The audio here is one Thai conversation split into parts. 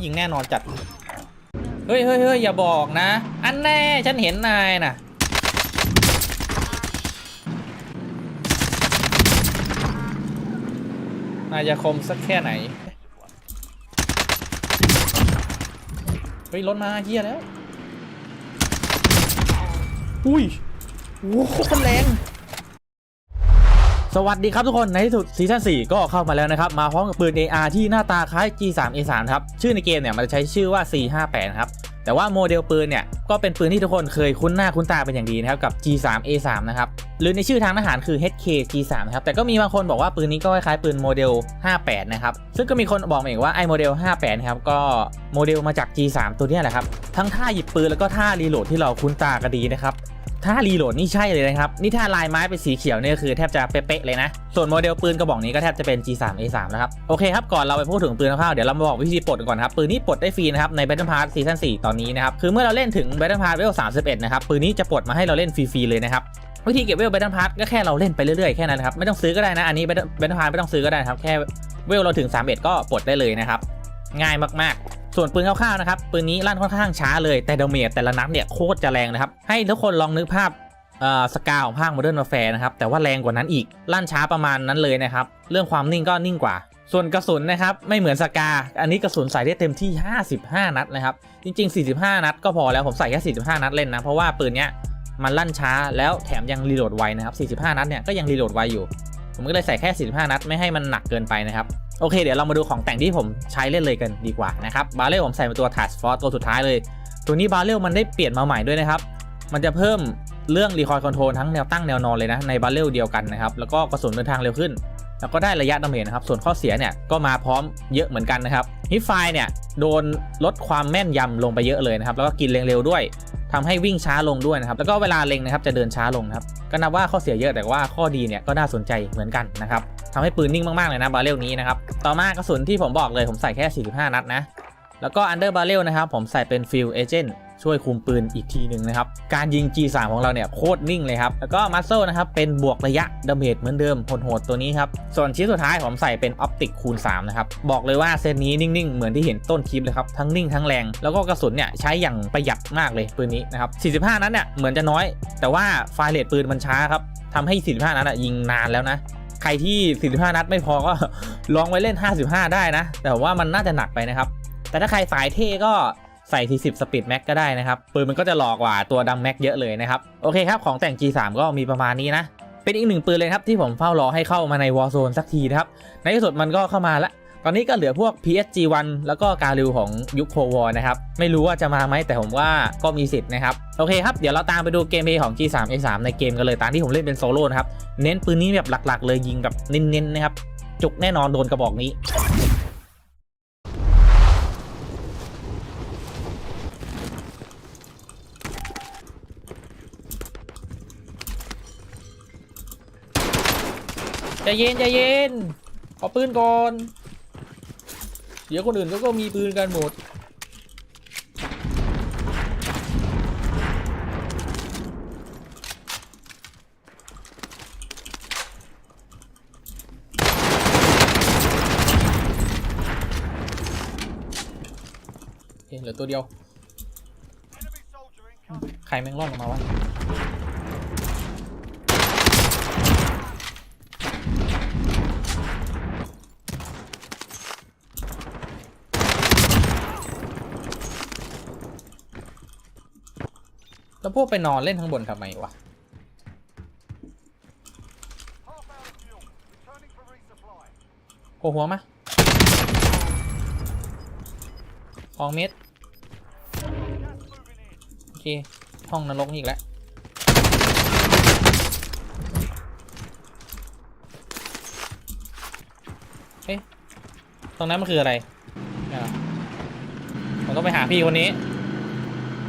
หยิงแน่นอนจัด เฮ้ยเฮ้ยเฮ้ยอย่าบอกนะ อันแน่ฉันเห็นนายน่ะนายจะคมสักแค่ไหน เฮ้ยรถมาเฮียแล้ว อุ้ยโอ้โหคตรแรง สวัสดีครับทุกคนในที่สุดซีซั่น4ก็เข้ามาแล้วนะครับ มาพร้อมกับปืน AR ที่หน้าตาคล้าย G3 A3 ครับ ชื่อในเกมเนี่ยมันจะใช้ชื่อว่า458 ครับ แต่ว่าโมเดลปืนเนี่ย ก็เป็นปืนที่ทุกคนเคยคุ้นหน้าคุ้นตาเป็นอย่างดีนะครับ กับ G3 A3 นะครับ หรือในชื่อทางทหารคือ HK G3 นะครับ แต่ก็มีบางคนบอกว่าปืนนี้ก็คล้ายปืนโมเดล 58 นะครับ ซึ่งก็มีคนบอกมาอีกว่าไอ้โมเดล 58 นะครับ ก็โมเดลมาจาก G3 ตัวนี้แหละครับ ทั้งท่าหยิบปืนแล้วก็ท่ารีโหลดที่เราคุ้นตากันดีนะครับ ถ้ารีโหลดนี่ใช่เลยนะครับ นี่ถ้าลายไม้เป็นสีเขียวเนี่ยคือแทบจะเป๊ะๆเลยนะ ส่วนโมเดลปืนกระบอกนี้ก็แทบจะเป็น G3 A3 นะครับ โอเคครับ ก่อนเราไปพูดถึงปืนคร่าวๆเดี๋ยวเรามาบอกวิธีปลดกันก่อนครับ ปืนนี้ปลดได้ฟรีนะครับ ใน Battle Pass ซีซั่น4ตอนนี้นะครับ คือเมื่อเราเล่นถึง Battle Pass เลเวล31 นะครับ ปืนนี้จะปลดมาให้เราเล่นฟรีๆเลยนะครับวิธีเก็บเวล Battle Pass ก็แค่เราเล่นไปเรื่อยๆแค่นั้นครับไม่ต้องซื้อก็ได้นะอันนี้ Battle Battle Pass ไม่ต้องซื้อก็ได้ครับแค่เวลเราถึง 31 ก็ปลดได้เลยนะครับง่ายมากๆ ส่วนปืนคร่าวๆนะครับปืนนี้ลั่นค่อนข้างช้าเลยแต่ดาเมจแต่ละนัดเนี่ยโคตรจะแรงนะครับให้ทุกคนลองนึกภาพสกาของภาค Modern Warfare นะครับแต่ว่าแรงกว่านั้นอีกลั่นช้าประมาณนั้นเลยนะครับเรื่องความนิ่งก็นิ่งกว่า ส่วนกระสุนนะครับไม่เหมือนสกา อันนี้กระสุนใส่ได้เต็มที่ 55 นัดนะครับจริง ๆ 45 นัดก็พอแล้วผมใส่แค่45 นัดเล่นนะเพราะว่าปืนเนี้ยมันลั่นช้าแล้วแถมยังรีโหลดไวนะครับ45 นัดเนี่ยก็ยังรีโหลดไวอยู่ ผมก็เลยใส่แค่ 45 นัดไม่ให้มันหนักเกินไปนะครับ โอเคเดี๋ยวเรามาดูของแต่งที่ผมใช้เล่นเลยกันดีกว่านะครับบาเรลผมใส่มาตัว Task Force ตัวสุดท้ายเลย ตัวนี้บาเรลมันได้เปลี่ยนมาใหม่ด้วยนะครับ มันจะเพิ่มเรื่องรีคอยล์คอนโทรลทั้งแนวตั้งแนวนอนเลยนะในบาเรลเดียวกันนะครับแล้วก็กระสุนเดินทางเร็วขึ้น แล้วก็ได้ระยะดาเมจนะครับ ส่วนข้อเสียเนี่ยก็มาพร้อมเยอะเหมือนกันนะครับฮิฟไฟเนี่ยโดนลดความแม่นยำลงไปเยอะเลยนะครับ แล้วก็กินเร็วๆด้วยทำให้วิ่งช้าลงด้วยนะครับ แล้วก็เวลาเล็งนะครับจะเดินช้าลงครับ ก็นับว่าข้อเสียเยอะแต่ว่าข้อดีเนี่ยก็น่าสนใจเหมือนกันนะครับทำให้ปืนนิ่งมากๆเลยนะบาเรลนี้นะครับ ต่อมากระสุนที่ผมบอกเลยผมใส่แค่ 45 นัดนะ แล้วก็ Under Barrel นะครับผมใส่เป็น Field Agent ช่วยคุมปืนอีกทีหนึ่งนะครับ การยิง G3 ของเราเนี่ยโคตรนิ่งเลยครับ แล้วก็ Muscle นะครับเป็นบวกระยะดาเมจเหมือนเดิมโหดๆตัวนี้ครับ ส่วนชิ้นสุดท้ายผมใส่เป็น Optic คูณ3นะครับ บอกเลยว่าเซตนี้นิ่งๆ เหมือนที่เห็นต้นคลิปเลยครับ ทั้งนิ่งทั้งแรง แล้วก็กระสุนเนี่ยใช้อย่างประหยัดมากเลยปืนนี้นะครับ 45 นัดเนี่ยเหมือนจะน้อย แต่ว่าไฟเรทปืนมันช้าครับทำให้ 45 นัดอะยิงนานแล้วนะใครที่ 45 นัดไม่พอก็ลองไว้เล่น 55 ได้นะ แต่ว่ามันน่าจะหนักไปนะครับ แต่ถ้าใครสายเท่ก็ ใส่ที10 Speed Max ก็ได้นะครับปืนมันก็จะหลอกกว่าตัวดังแม็กเยอะเลยนะครับโอเคครับของแต่ง G3 ก็มีประมาณนี้นะ เป็นอีกหนึ่งปืนเลยครับที่ผมเฝ้ารอให้เข้ามาใน Warzone สักทีนะครับในที่สุดมันก็เข้ามาล้วตอนนี้ก็เหลือพวก PSG1 แล้วก็การิวของยุคโควอนะครับ ไม่รู้ว่าจะมาไหมแต่ผมว่าก็มีสิทธิ์นะครับ โอเคครับ เดี๋ยวเราตามไปดูเกมเพย์ของ G3 A3 ในเกมกันเลย ตามที่ผมเล่นเป็นโซโล่นะครับ เน้นปืนนี้แบบหลักๆ เลยยิงแบบเน้นๆนะครับ จุกแน่นอนโดนกระบอกนี้ ใจเย็นใจเย็น ขอปืนก่อน เดี๋ยวคนอื่นเขาก็มีปืนกันหมดเห็นเหลือตัวเดียว ใครแม่งร่อนออกมาวะ แล้วพวกไปนอนเล่นข้างบนทำไมวะโผล่หัวมาสองเมตรโอเค ห้องนรกอีกแล้วเอ๊ะตรงนั้นมันคืออะไร เรอผมต้องไปหาพี่คนนี้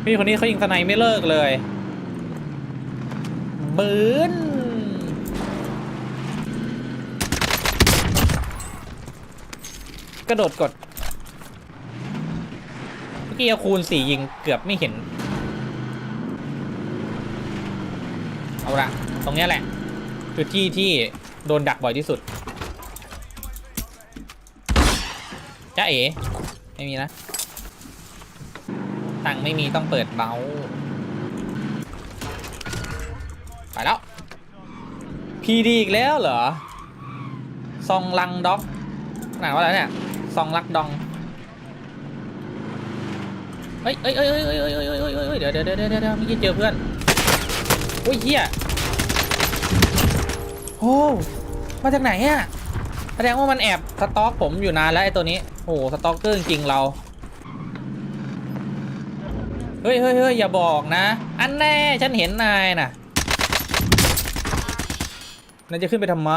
พี่คนนี้เขายิงสไนไม่เลิกเลยบืนกระโดดกด เมื่อกี้เอาคูณสี่ยิงเกือบไม่เห็น เอาละตรงนี้แหละคือที่ที่โดนดักบ่อยที่สุดจ้าเอ๋ไม่มีนะ ตังค์ไม่มีต้องเปิดเบาไปแล้วพีดีอีกแล้วเหรอ ซองลังด็อกหนาว่าอะไรเนี่ย ซองลักดองเฮ้ยเฮ้ยเฮ้ยเฮ้ยเฮ้ยเฮ้ยเฮ้ยเฮ้ยเดี๋ยวเดี๋ยวเดี๋ยวเดี๋ยวเดี๋ยวเมื่อกี้เจอเพื่อนโอ้ยเฮียโอ้มาจากไหนอะแสดงว่ามันแอบสต็อกผมอยู่นานแล้วไอ้ตัวนี้ โอ้โหสต็อกเกอร์จริงเรา เฮ้ยเฮ้ยเฮ้ยอย่าบอกนะ อันแน่ฉันเห็นนายน่ะนายจะขึ้นไปทำไม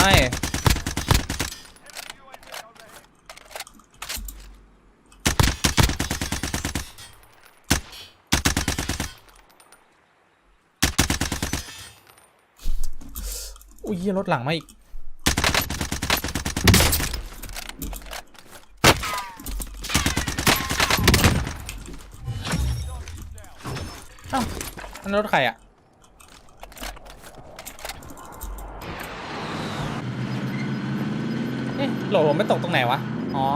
อุ้ยเหี้ยรถหลังมาอีก อ้าอันนรถใครอะ เอ๊ะโหลผมไม่ตกตรงไหนวะ อ๋อ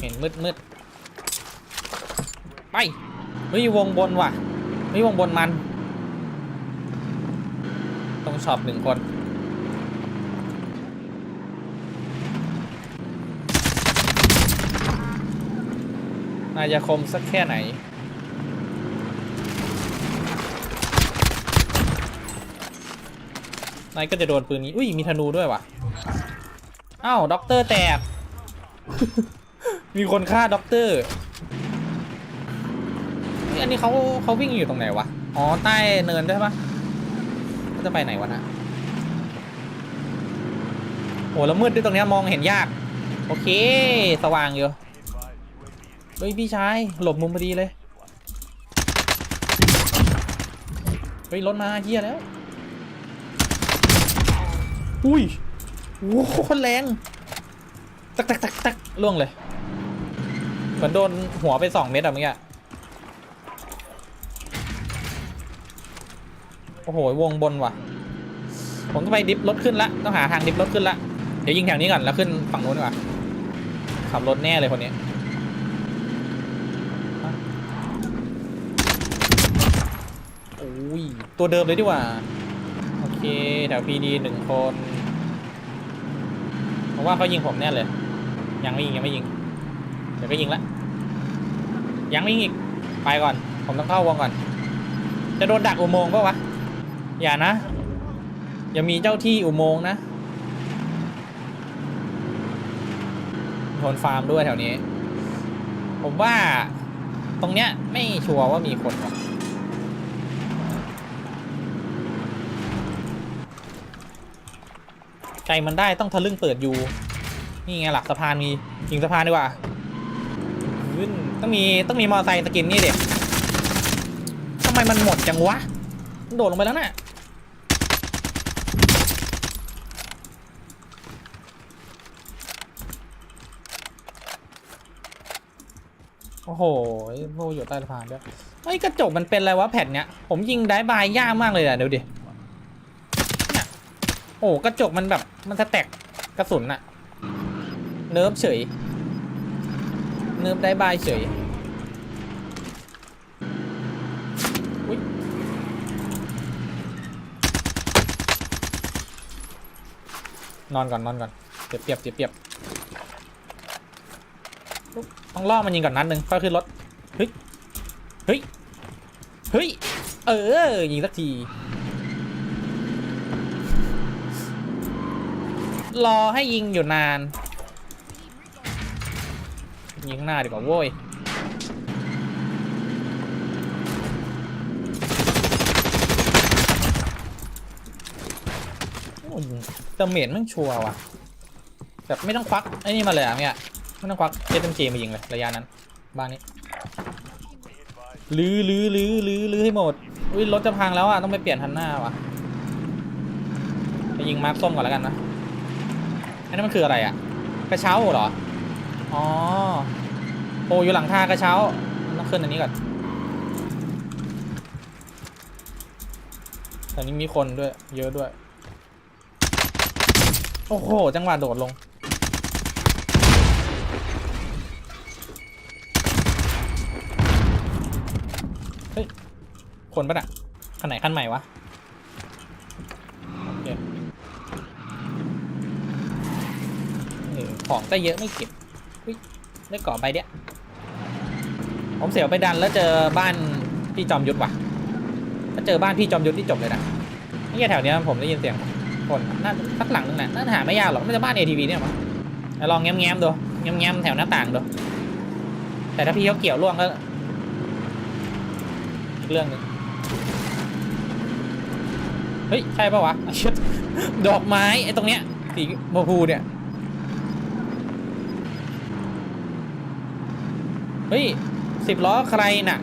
เห็นมืดมืดไปเฮ้ยวงบนว่ะเฮ้ยวงบนมัน ตรงช็อปหนึ่งคนนายจะคมสักแค่ไหน นายก็จะโดนปืนนี้ อุ้ยมีธนูด้วยว่ะอ้าวด็อกเตอร์แตก มีคนฆ่าด็อกเตอร์อันนี้เขาเขาวิ่งอยู่ตรงไหนวะ อ๋อ ใต้เนินด้วยปะเขาจะไปไหนวะนะโอ้แล้วมืดด้วยตรงนี้มองเห็นยาก โอเค สว่างอยู่ เฮ้ยพี่ชาย หลบมุมพอดีเลย เฮ้ยรถมาเฮียแล้ว อุ้ยโอ้โหคนแรง ตักตักตักตักล่วงเลย เหมือนโดนหัวไปสองเม็ดอะเมื่อกี้โอ้โห วงบนว่ะ ผมต้องไปดิฟรถขึ้นละ ต้องหาทางดิฟรถขึ้นละ เดี๋ยวยิงแถวนี้ก่อน แล้วขึ้นฝั่งนู้นดีกว่า ขับรถแน่เลยคนนี้ โอ้ย ตัวเดิมเลยดีกว่า โอเค แถวพีดีหนึ่งคน ว่าเขายิงผมแน่เลย ยังไม่ยิงยังไม่ยิง เดี๋ยวก็ยิงละ ยังไม่ยิงอีก ไปก่อน ผมต้องเข้าวงก่อน จะโดนดักอุโมงค์ปะวะ อย่านะ อย่ามีเจ้าที่อุโมงค์นะโดนฟาร์มด้วยแถวนี้ ผมว่าตรงเนี้ยไม่ชัวร์ว่ามีคนว่ะ ใจมันได้ต้องทะลึ่งเปิดอยู่ นี่ไงหลักสะพานมียิงสะพานดีกว่าขึ้นต้องมีต้องมีมอเตอร์ไซค์สกินนี่เด็กทำไมมันหมดจังวะ โดดลงไปแล้วน่ะโอ้โหโบอยู่ใต้สะพานด้วยเฮ้ยกระจกมันเป็นอะไรวะแผ่นเนี้ย ผมยิงได้บายยากมากเลยอะเดี๋ยวดิโอ้กระจกมันแบบ มันจะแตกกระสุนอะเนิร์ฟเฉย เนิร์ฟได้บายเฉยอุ๊ยนอนก่อนนอนก่อนเจ็บเปียบเจ็บเปียบต้องล่อมันยิงก่อนนัดหนึ่งค่อยขึ้นรถเฮ้ยเฮ้ยเฮ้ยเออยิงสักที รอให้ยิงอยู่นาน ยิงข้างหน้าดีกว่าโว้ยโอ้ยแต่เมดแม่งชัวร์ว่ะแบบไม่ต้องควักไอ้นี่มาเลยอะเนี่ยไม่ต้องควักเอสเอ็มจมายิงเลยระยะนั้น บ้านนี้ลื้อลื้อลื้อลื้อลื้อให้หมดอุ้ยรถจะพังแล้วอะต้องไปเปลี่ยนทันหน้าว่ะไปยิงมาร์คส้มก่อนแล้วกันนะ อันนั้นมันคืออะไรอะกระเช้าเหรอ อ๋อโอ้อยู่หลังท่ากระเช้าต้องขึ้นอันนี้ก่อนแต่นี้มีคนด้วย เยอะด้วย โอ้โห จังหวะโดดลง เฮ้ย คนปะน่ะขันไหนคันใหม่วะ ของก็เยอะไม่เก็บได้เกาะไปเดียผมเสียวไปดันแล้วเจอบ้านพี่จอมยุทธว่ะถ้าเจอบ้านพี่จอมยุทธที่จบเลยนะนี่แถวเนี้ยผมได้ยินเสียงคนน่าสักหลังนึงแหละน่าหาไม่ยากหรอกน่าจะบ้าน ATV เนี่ยมั้งลองแง้มๆดูแง้มๆแถวหน้าต่างดูแต่ถ้าพี่เขาเกี่ยวล่วงก็เรื่องหนึงเฮ้ยใช่ปะวะดอกไม้ไอ้ตรงเนี้ยสีโมพูเนี่ย เฮ้ยสิบล้อใครน่ะ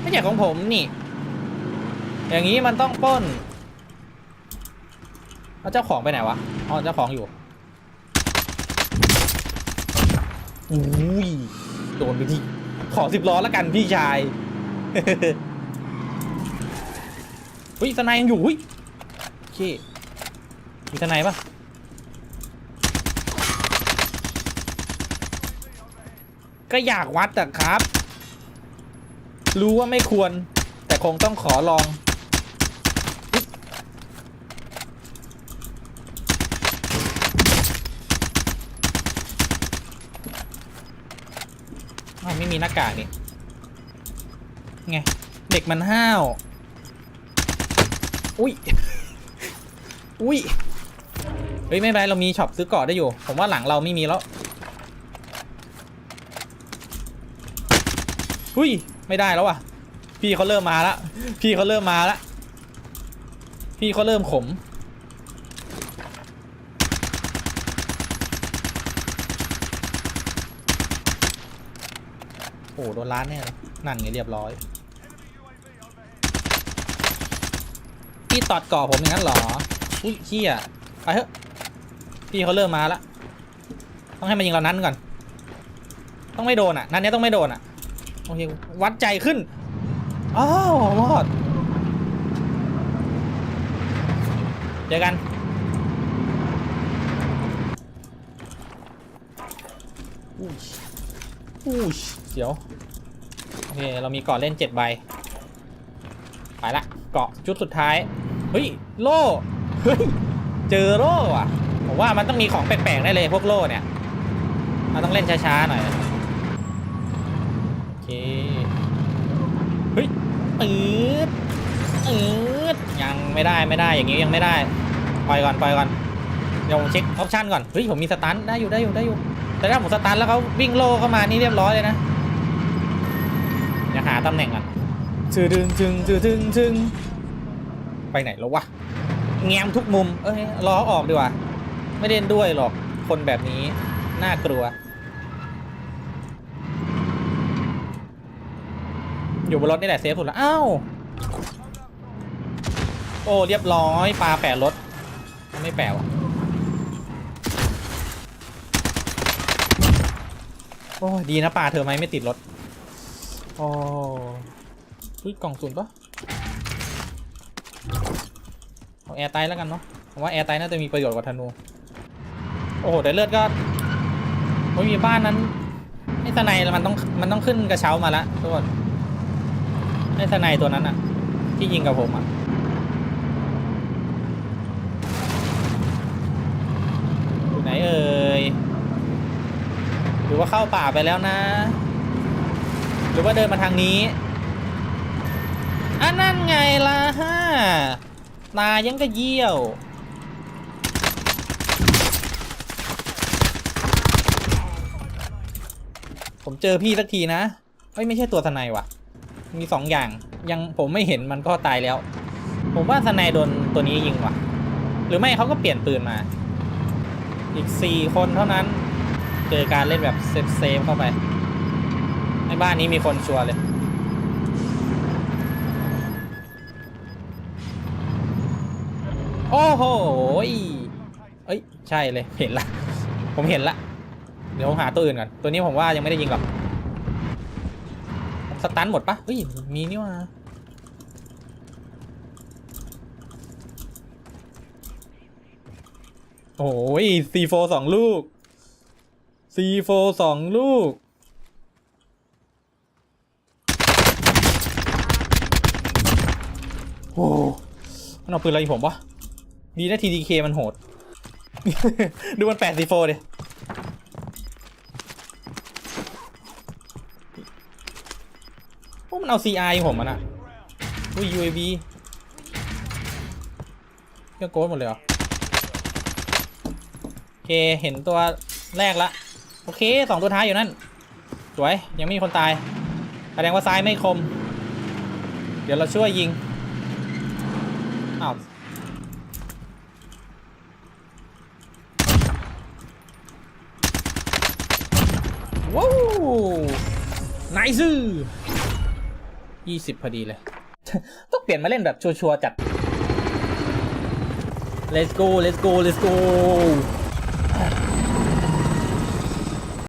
ไม่ใช่ของผมนี่ อย่างนี้มันต้องป้นแล้วเจ้าของไปไหนวะอ๋อเจ้าของอยู่อุ้ยโดนไปที่ขอสิบล้อแล้วกันพี่ชายเฮ้ยสไนยังอยู่หุ้ยโอเคมีสไนปะ ก็อยากวัดอะครับ รู้ว่าไม่ควร แต่คงต้องขอลอง ไม่มีหน้ากากนี่ไง เด็กมันห้าว อุ้ย อุ้ย เฮ้ย ไม่เป็นไรเรามีช็อปซื้อกาะได้อยู่ ผมว่าหลังเราไม่มีแล้ว อุ้ยไม่ได้แล้วว่ะ พี่เขาเริ่มมาละพี่เขาเริ่มมาละพี่เขาเริ่มขม โอ้โดนล้านแน่เลยนั่นไงเรียบร้อย พี่ตอดก่อผมอย่างนั้นเหรอ อุ้ยเฮียไปเถอะ พี่เขาเริ่มมาละต้องให้มันยิงเรานั้นก่อน ต้องไม่โดนอะ นัดนี้ต้องไม่โดนอะ โอเค วัดใจขึ้น อ้าวรอดเจอกันอุ้ยอุ้ยเดี๋ยว โอเค เรามีเกาะเล่นเจ็ดใบ ไปละ เกาะชุดสุดท้าย เฮ้ย โล่ เฮ้ย เจอโล่อะผมว่ามันต้องมีของแปลกๆได้เลยพวกโล่เนี่ย มันต้องเล่นช้าๆหน่อย เคเฮ้ยปืดปืดยังไม่ได้ไม่ได้อย่างงี้ยังไม่ได้ปล่อยก่อนปล่อยก่อนเดี๋ยวผมเช็คออปชั่นก่อนเฮ้ยผมมีสตันได้อยู่ได้อยู่ได้อยู่ แต่ถ้าผมสตันแล้วเขาวิ่งโล่เข้ามานี่เรียบร้อยเลยนะอย่าหาตำแหน่งก่อนชื่อดึงจึงชื่อดึงจึงไปไหนแล้ววะแง้มทุกมุม เอ้ยล้อออกดีกว่า ไม่เล่นด้วยหรอก คนแบบนี้ น่ากลัว อยู่บนรถนี่แหละเซฟสุดละอ้าวโอ้เรียบร้อยปลาแปะรถไม่แปะวะโอ้ดีนะปลาเธอไหมไม่ติดรถโอ้ยกล่องศูนย์ปะเอาแอร์ไตแล้วกันเนาะผมว่าแอร์ไตน่าจะมีประโยชน์กว่าธนูโอ้โหแต่เลือดก็โอ้ยมีบ้านนั้นไอ้สไนมันต้องมันต้องขึ้นกระเช้ามาละทุกคน ไอ้สไนตัวนั้นอะที่ยิงกับผมอะอยู่ไหนเอ่ยหรือว่าเข้าป่าไปแล้วนะ หรือว่าเดินมาทางนี้อันนั่นไงล่ะฮะตายังก็เยี่ยวผมเจอพี่สักทีนะ เฮ้ย ไม่ใช่ตัวสไนว่ะ มีสองอย่างยังผมไม่เห็นมันก็ตายแล้ว ผมว่าสไนโดนตัวนี้ยิงว่ะ หรือไม่เขาก็เปลี่ยนปืนมา อีกสี่คนเท่านั้นเจอการเล่นแบบเซฟเซฟเข้าไปในบ้านนี้มีคนชัวร์เลยโอ้โหเอ้ย ใช่เลย เห็นละ ผมเห็นละ เดี๋ยวหาตัวอื่นก่อน ตัวนี้ผมว่ายังไม่ได้ยิงหรอก สตันหมดปะเฮ้ย มีนี่ว่าโอ้ย C4 สองลูก C4 สองลูก โอ้มันเอาปืนอะไรผมวะดีนะ TDK มันโหด ดูมัน8 4 4ดิพวก มันเอา CR ยิงผมมันอะอุ้ย UAV เรื่องโกดหมดเลยเหรอ โอเค เห็นตัวแรกละ โอเคสองตัวท้ายอยู่นั่น สวย ยังไม่มีคนตาย แสดงว่าซ้ายไม่คม เดี๋ยวเราช่วยยิง อ้าวว้าวไนซ์ ยี่สิบพอดีเลย ต้องเปลี่ยนมาเล่นแบบชัวร์ๆจัด let's go let's go let's go